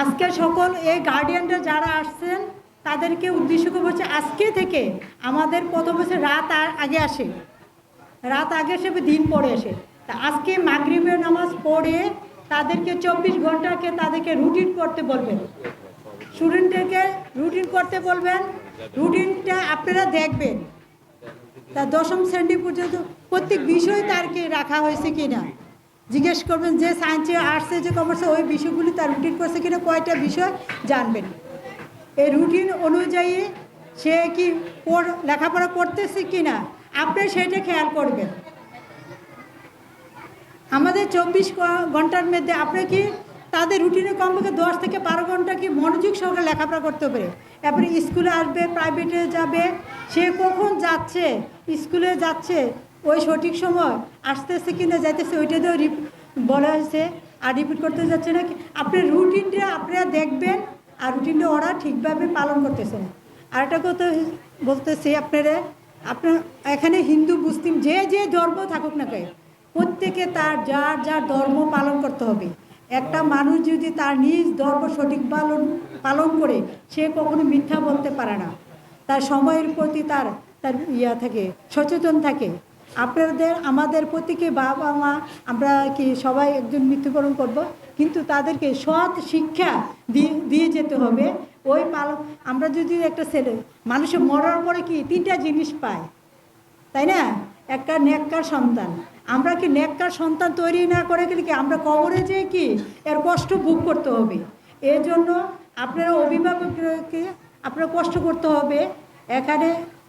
আজকে সকল এই গার্ডিয়ানরা যারা আসছেন, তাদেরকে উদ্দেশ্য করে বলছে আজকে থেকে আমাদের প্রথম হচ্ছে রাত আগে আসে। রাত আগে এসে দিন পরে আসে। তা আজকে মাগরিবের নামাজ পড়ে তাদেরকে চব্বিশ ঘন্টাকে তাদেরকে রুটিন করতে বলবেন। স্টুডেন্টদেরকে রুটিন করতে বলবেন। রুটিনটা আপনারা দেখবেন। তা দশম শ্রেণি পর্যন্ত প্রত্যেক বিষয় তারকে রাখা হয়েছে কি না জিজ্ঞেস করবেন যে সায়েন্সে আর্টসে যে কমার্সে ওই বিষয়গুলি তার রুটিন করছে কিনা, কয়টা বিষয় জানবেন। এই রুটিন অনুযায়ী সে কি পড়- লেখাপড়া করতেছে কি না আপনি সেটা খেয়াল করবেন। আমাদের চব্বিশ ঘণ্টার মধ্যে আপনি কি তাদের রুটিনে কমপক্ষে দশ থেকে বারো ঘণ্টা কি মনোযোগ সহকারে লেখাপড়া করতে পারে? এরপরে স্কুলে আসবে প্রাইভেটে যাবে, সে কখন যাচ্ছে স্কুলে যাচ্ছে ওই সঠিক সময় আসতেছে কি না যাইতেছে ওইটাতেও বলা হয়েছে। আর রিপিট করতে যাচ্ছে না কি? আপনি রুটিনটা আপনারা দেখবেন আর রুটিনটা ওরা ঠিকভাবে পালন করতেছে না। আর একটা কথা বলতেছি আপনারা, আপনার এখানে হিন্দু, মুসলিম যে যে ধর্ম থাকুক না কেন, প্রত্যেকে তার যার যার ধর্ম পালন করতে হবে। একটা মানুষ যদি তার নিজ ধর্ম সঠিক পালন পালন করে, সে কখনো মিথ্যা বলতে পারে না। তার সময়ের প্রতি তার তার ইয়া থাকে, সচেতন থাকে। আপনাদের, আমাদের প্রত্যেকে বাবা মা, আমরা কি সবাই একজন মৃত্যুবরণ করব? কিন্তু তাদেরকে সৎ শিক্ষা দিয়ে দিয়ে যেতে হবে। ওই পালন আমরা যদি একটা ছেলে, মানুষের মরার পরে কি তিনটা জিনিস পায়? তাই না? একটা নেককার সন্তান। আমরা কি নেককার সন্তান তৈরি না করে গেলে কি আমরা কবরে যে কি এর কষ্ট ভোগ করতে হবে? এর জন্য আপনারা অভিভাবককে আপনারা কষ্ট করতে হবে। এখানে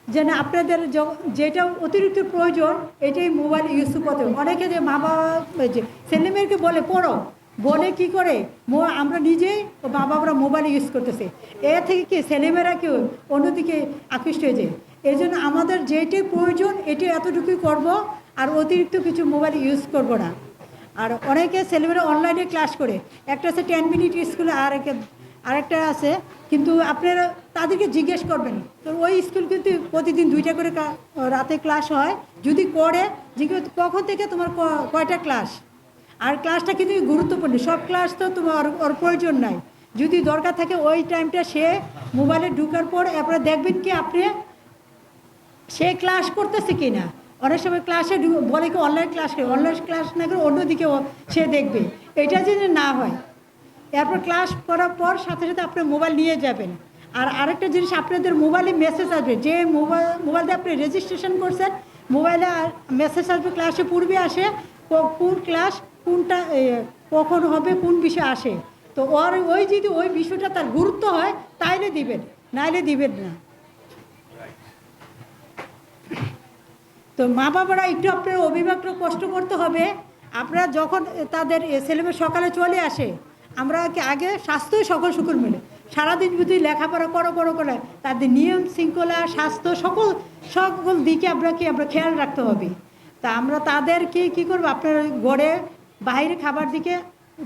যেন আপনাদের যেটা অতিরিক্ত প্রয়োজন, এটাই মোবাইল ইউজ করতে অনেকে যে মা বাবা এই যে ছেলেমেয়েকে বলে, পড়ো। বলে কি করে? মো- আমরা নিজেই ও মা বাবারা মোবাইল ইউজ করতেছে। এ থেকে কি ছেলেমেয়েরা কেউ অন্যদিকে আকৃষ্ট হয়ে যায়? এই জন্য আমাদের যেটি প্রয়োজন এটি এতটুকুই করব, আর অতিরিক্ত কিছু মোবাইল ইউজ করব না। আর অনেকে ছেলেমেয়েরা অনলাইনে ক্লাস করে। একটা আছে টেন মিনিট স্কুলে আর একে আরেকটা আছে, কিন্তু আপনারা তাদেরকে জিজ্ঞেস করবেন। তো ওই স্কুল কিন্তু প্রতিদিন দুইটা করে রাতে ক্লাস হয়। যদি করে, জিজ্ঞেস কখন থেকে তোমার কয়টা ক্লাস? আর ক্লাসটা কিন্তু গুরুত্বপূর্ণ। সব ক্লাস তো তোমার ওর প্রয়োজন নাই। যদি দরকার থাকে, ওই টাইমটা সে মোবাইলে ঢুকার পর এরপরে দেখবেন কি আপনি সে ক্লাস করতেছে কি না অনেক সময় ক্লাসে বলে কি অনলাইন ক্লাস করে অনলাইন ক্লাস না করে অন্যদিকে সে দেখবে। এটা যদি না হয়। এরপর ক্লাস করার পর সাথে সাথে আপনি মোবাইল নিয়ে যাবেন। আর আরেকটা জিনিস, আপনাদের মোবাইলে মেসেজ আসবে। যে মোবাইল মোবাইল দিয়ে আপনি রেজিস্ট্রেশন করছেন মোবাইলে মেসেজ আসবে ক্লাসে পূর্বে আসে কোন ক্লাস কোনটা কখন হবে, কোন বিষয় আসে। তো ওর ওই যদি ওই বিষয়টা তার গুরুত্ব হয়, তাইলে দিবেন, নাইলে দিবেন না। তো মা বাবারা একটু আপনার অভিভাবকরা কষ্ট করতে হবে। আপনারা যখন তাদের ছেলেমেয়ে সকালে চলে আসে আমরা কি আগে স্বাস্থ্যই সকল সুখর মিলে। সারাদিন যদি লেখাপড়া করো করো, করে, তাদের নিয়ম শৃঙ্খলা, স্বাস্থ্য সকল সকল দিকে আমরা কি, আমরা খেয়াল রাখতে হবে। তা আমরা তাদেরকে কি করব? আপনার গড়ে বাইরে খাবার দিকে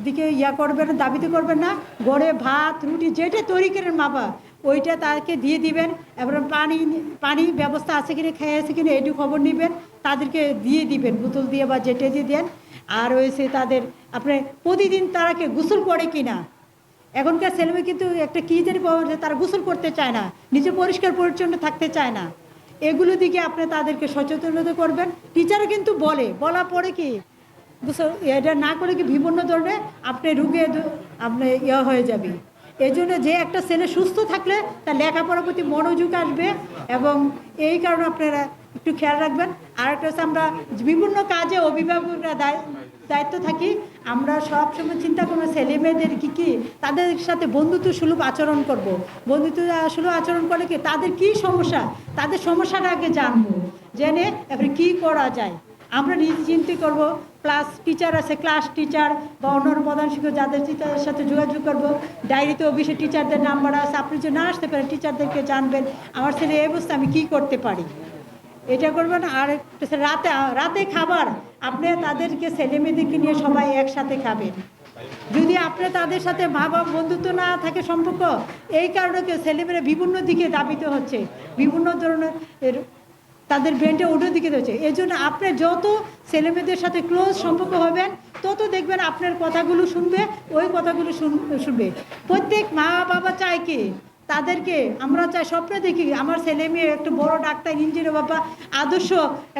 দিকে ইয়া করবেন দাবিতে করবেন না। গড়ে ভাত, রুটি, যেটা তৈরি করেন মাপা, ওইটা তাকে দিয়ে দিবেন। এবার পানি পানি ব্যবস্থা আছে কিনা, খেয়ে আছে কিনা এটু খবর নেবেন। তাদেরকে দিয়ে দিবেন, বোতল দিয়ে বা যেটা দিয়ে দেন। আর হয়েছে তাদের আপনি প্রতিদিন তারাকে গোসল করে কিনা? এখনকার ছেলেমেয়ে কিন্তু একটা কী জানি পাওয়া যায় তারা গোসল করতে চায় না, নিজে পরিষ্কার পরিচ্ছন্ন থাকতে চায় না। এগুলো দিকে আপনি তাদেরকে সচেতনতা করবেন। টিচারও কিন্তু বলে বলা পরে কি, গোসল, এটা না করে কি বিভিন্ন ধরনের আপনি রুগে আপনি ইয়ে হয়ে যাবে। এই জন্য যে একটা ছেলে সুস্থ থাকলে তার লেখাপড়ার প্রতি মনোযোগ আসবে এবং এই কারণে আপনারা একটু খেয়াল রাখবেন। আর একটা হচ্ছে আমরা বিভিন্ন কাজে অভিভাবকরা দায়- দায়িত্ব থাকি। আমরা সব সময় চিন্তা করব ছেলে মেয়েদের কী কী তাদের সাথে বন্ধুত্ব সুলভ আচরণ করব। বন্ধুত্ব সুলভ আচরণ করলে কি তাদের কি সমস্যা? তাদের সমস্যাটা আগে জানব। জেনে এবারে কী করা যায়? আমরা নিজে চিন্তা করব প্লাস টিচার আছে ক্লাস টিচার বা অন্যান্য প্রধান শিক্ষক যাদের টিচারের সাথে যোগাযোগ করব। ডায়েরিতে অফিসে টিচারদের নাম্বার আছে, আপনি যদি না আসতে পারেন টিচারদেরকে জানবেন, আমার ছেলে এই অবস্থা আমি কী করতে পারি? এটা করবেন আর রাতে রাতে খাবার। আপনি তাদেরকে ছেলে মেয়েদেরকে নিয়ে সবাই একসাথে খাবেন যদি আপনি তাদের সাথে মা বাবা বন্ধুত্ব না থাকে সম্পর্ক, এই কারণে কেউ ছেলেমেয়েরা বিভিন্ন দিকে দাবিত হচ্ছে। বিভিন্ন ধরনের তাদের ব্রেনটা ওটার দিকে রয়েছে এই জন্য আপনি যত ছেলেমেয়েদের সাথে ক্লোজ সম্পর্ক হবেন, তত দেখবেন আপনার কথাগুলো শুনবে, ওই কথাগুলো শুন- শুনবে। প্রত্যেক মা বাবা চায় কি? তাদেরকে আমরা চাই স্বপ্নে দেখি আমার ছেলে মেয়ে একটু বড় ডাক্তার, ইঞ্জিনিয়ার, বাবা, আদর্শ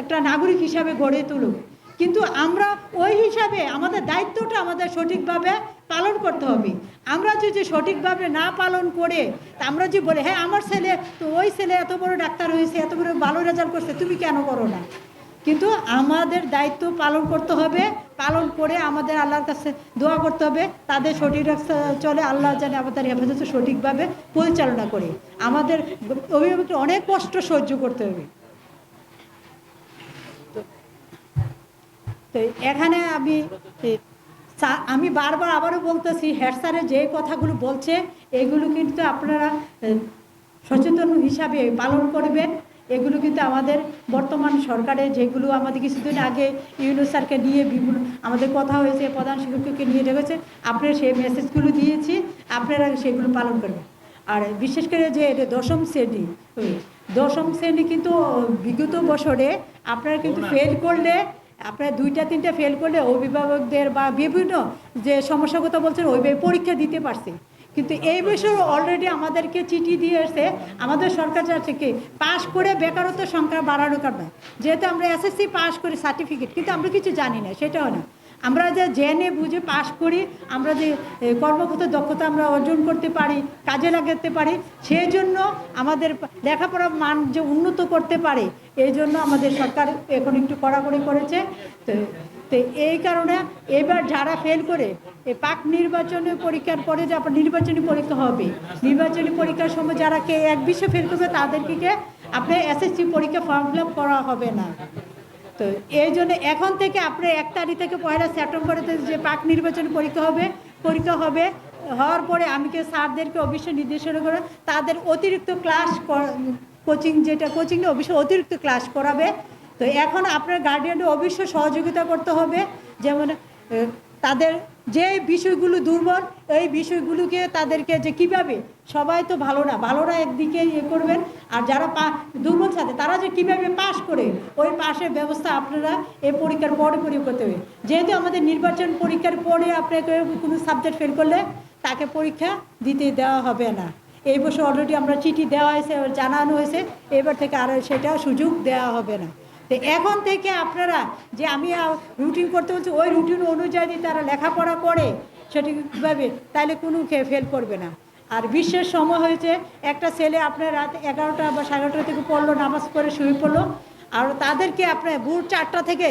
একটা নাগরিক হিসাবে গড়ে তুলুক। কিন্তু আমরা ওই হিসাবে আমাদের দায়িত্বটা আমাদের সঠিকভাবে পালন করতে হবে। আমরা যদি সঠিকভাবে না পালন করে, তা আমরা যদি বলে হ্যাঁ আমার ছেলে, তো ওই ছেলে এত বড় ডাক্তার হয়েছে, এত বড় ভালো রেজাল্ট করছে, তুমি কেন করো না? কিন্তু আমাদের দায়িত্ব পালন করতে হবে, পালন করে আমাদের আল্লাহর কাছে দোয়া করতে হবে, তাদের সঠিক চলে আল্লাহ জানে আমাদের হেফাজত সঠিকভাবে পরিচালনা করে। আমাদের অভিভাবককে অনেক কষ্ট সহ্য করতে হবে। তো এখানে আমি আমি বারবার আবারও বলতেছি, হেড স্যারের যে কথাগুলো বলছে, এগুলো কিন্তু আপনারা, সচেতন হিসাবে পালন করবেন। এগুলো কিন্তু আমাদের বর্তমান সরকারে যেগুলো আমাদের কিছুদিন আগে ইউনো স্যারকে নিয়ে বিভিন্ন আমাদের কথা হয়েছে প্রধান শিক্ষককে নিয়ে রেখেছে আপনারা সেই মেসেজগুলো দিয়েছি আপনারা সেগুলো পালন করবেন। আর বিশেষ করে যে এটা দশম শ্রেণি দশম শ্রেণি কিন্তু বিগত বছরে আপনারা কিন্তু ফেল করলে আপনার দুইটা তিনটা ফেল করলে অভিভাবকদের বা বিভিন্ন যে সমস্যার কথা বলছেন ওইভাবে পরীক্ষা দিতে পারছে। কিন্তু এই বছর অলরেডি আমাদেরকে চিঠি দিয়ে এসে আমাদের সরকার যাচ্ছে কি পাশ করে বেকারত্ব সংখ্যা বাড়ানো কারণে। যেহেতু আমরা এসএসসি পাশ করি সার্টিফিকেট কিন্তু আমরা কিছু জানি না সেটাও না। আমরা যে জেনে বুঝে পাশ করি আমরা যে এ, কর্মগত দক্ষতা আমরা অর্জন করতে পারি কাজে লাগাতে পারি সেই জন্য আমাদের লেখাপড়ার মান যে উন্নত করতে পারে এই জন্য আমাদের সরকার এখন একটু কড়াকড়ি করেছে। তো তো এই কারণে এবার যারা ফেল করে, এই পাক নির্বাচনী পরীক্ষার পরে যে আপনার নির্বাচনী পরীক্ষা হবে, নির্বাচনী পরীক্ষার সময় যারা কে এক বিশ্বে ফেল করবে, তাদেরকে কে আপনি এসএসসি পরীক্ষা ফর্ম ফিল করা হবে না। তো এই জন্য এখন থেকে আপনি এক তারিখ থেকে পয়লা সেপ্টেম্বরে যে পাক নির্বাচন পরীক্ষা হবে পরীক্ষা হবে, হওয়ার পরে আমি কে স্যারদেরকে অবশ্যই নির্দেশনা করে তাদের অতিরিক্ত ক্লাস কোচিং যেটা কোচিং অবশ্যই অতিরিক্ত ক্লাস করাবে। তো এখন আপনার গার্ডিয়ানকে অবশ্যই সহযোগিতা করতে হবে। যেমন তাদের যে বিষয়গুলো দুর্বল, এই বিষয়গুলোকে তাদেরকে যে কীভাবে, সবাই তো ভালো না, ভালোরা একদিকে ইয়ে করবেন। আর যারা পা, দুর্বল ছাত্র তারা যে কীভাবে পাশ করে, ওই পাশের ব্যবস্থা আপনারা এই পরীক্ষার পরে পরে করতে হবে। যেহেতু আমাদের নির্বাচন পরীক্ষার পরে আপনাকে কোনো সাবজেক্ট ফেল করলে, তাকে পরীক্ষা দিতে দেওয়া হবে না। এই বছর অলরেডি আমরা চিঠি দেওয়া হয়েছে, জানানো হয়েছে, এবার থেকে আর সেটা সুযোগ দেওয়া হবে না। তো এখন থেকে আপনারা যে আমি রুটিন করতে বলছি, ওই রুটিন অনুযায়ী তারা লেখাপড়া করে সঠিকভাবে তাহলে কোনো ফেল করবে না। আর বিশ্বের সময় হয়েছে, একটা ছেলে আপনার রাত এগারোটা বা সাড়ে এগারোটা থেকে পড়ল, নামাজ পড়ে শুয়ে পড়ল, আর তাদেরকে আপনার ভোর চারটা থেকে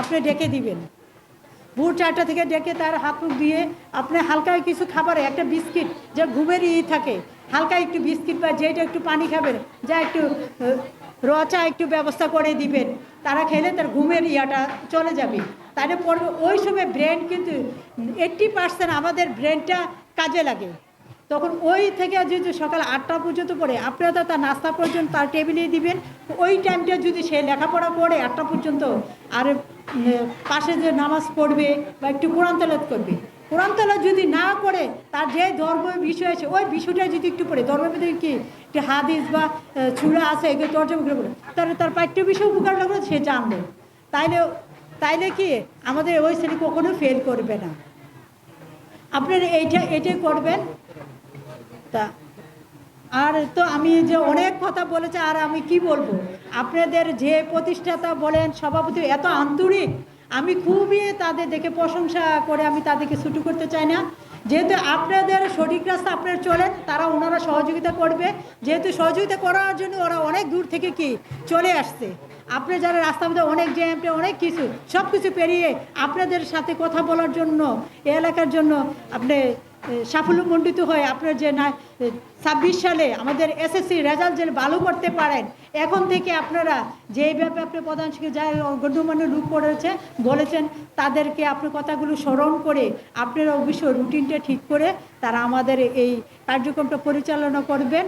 আপনি ডেকে দিবেন। ভোর চারটা থেকে ডেকে তার হাত মুখ দিয়ে আপনি হালকা কিছু খাবার, একটা বিস্কিট, যে ঘুমের ই থাকে হালকা একটু বিস্কিট বা যেটা একটু পানি খাবেন, যা একটু রচা একটু ব্যবস্থা করে দিবেন। তারা খেলে তার ঘুমের ইয়াটা চলে যাবে। তাহলে পড়বে ওই সময় ব্রেন কিন্তু এইট্টি পার্সেন্ট আমাদের ব্রেনটা কাজে লাগে। তখন ওই থেকে যদি সকাল আটটা পর্যন্ত পড়ে, আপনারা তো তার নাস্তা পর্যন্ত তার টেবিলে দিবেন, ওই টাইমটা যদি সে লেখাপড়া করে আটটা পর্যন্ত, আর পাশে যে নামাজ পড়বে বা একটু কোরআন তেলাওয়াত করবে কোরআন তেলাওয়াত যদি না করে, তার যে ধর্ম বিষয় আছে, ওই বিষয়টা যদি একটু পড়ে, ধর্মের ভিতরে কি একটু হাদিস বা ছুরা আছে, এগুলো তর্জমা করে পড়ে তাহলে তার পাঠ্য বিষয় উপকার লাগবে সে জানবে। তাইলে তাইলে কি আমাদের ওই শ্রেণি কখনো ফেল করবে না। আপনারা এইটা এটাই করবেন। তা, আর তো আমি যে অনেক কথা বলেছি, আর আমি কি বলব? আপনাদের যে প্রতিষ্ঠাতা বলেন, সভাপতি, এত আন্তরিক আমি খুবই তাদের দেখে প্রশংসা করে আমি তাদেরকে ছুটু করতে চাই না। যেহেতু আপনাদের সঠিক রাস্তা আপনারা চলেন, তারা ওনারা সহযোগিতা করবে। যেহেতু সহযোগিতা করার জন্য ওরা অনেক দূর থেকে কি চলে আসছে। আপনি যারা রাস্তার মধ্যে অনেক জ্যাম্পে অনেক কিছু সব কিছু পেরিয়ে আপনাদের সাথে কথা বলার জন্য এলাকার জন্য আপনি সাফল্যমণ্ডিত হয়ে আপনার যে না ছাব্বিশ সালে আমাদের এসএসসি রেজাল্ট যে ভালো করতে পারেন, এখন থেকে আপনারা যে ব্যাপারে আপনি প্রধান শিক্ষক যা গণ্যমান্য রূপ করেছে, বলেছেন, তাদেরকে আপনার কথাগুলো স্মরণ করে আপনারা অবশ্যই রুটিনটা ঠিক করে তারা আমাদের এই কার্যক্রমটা পরিচালনা করবেন।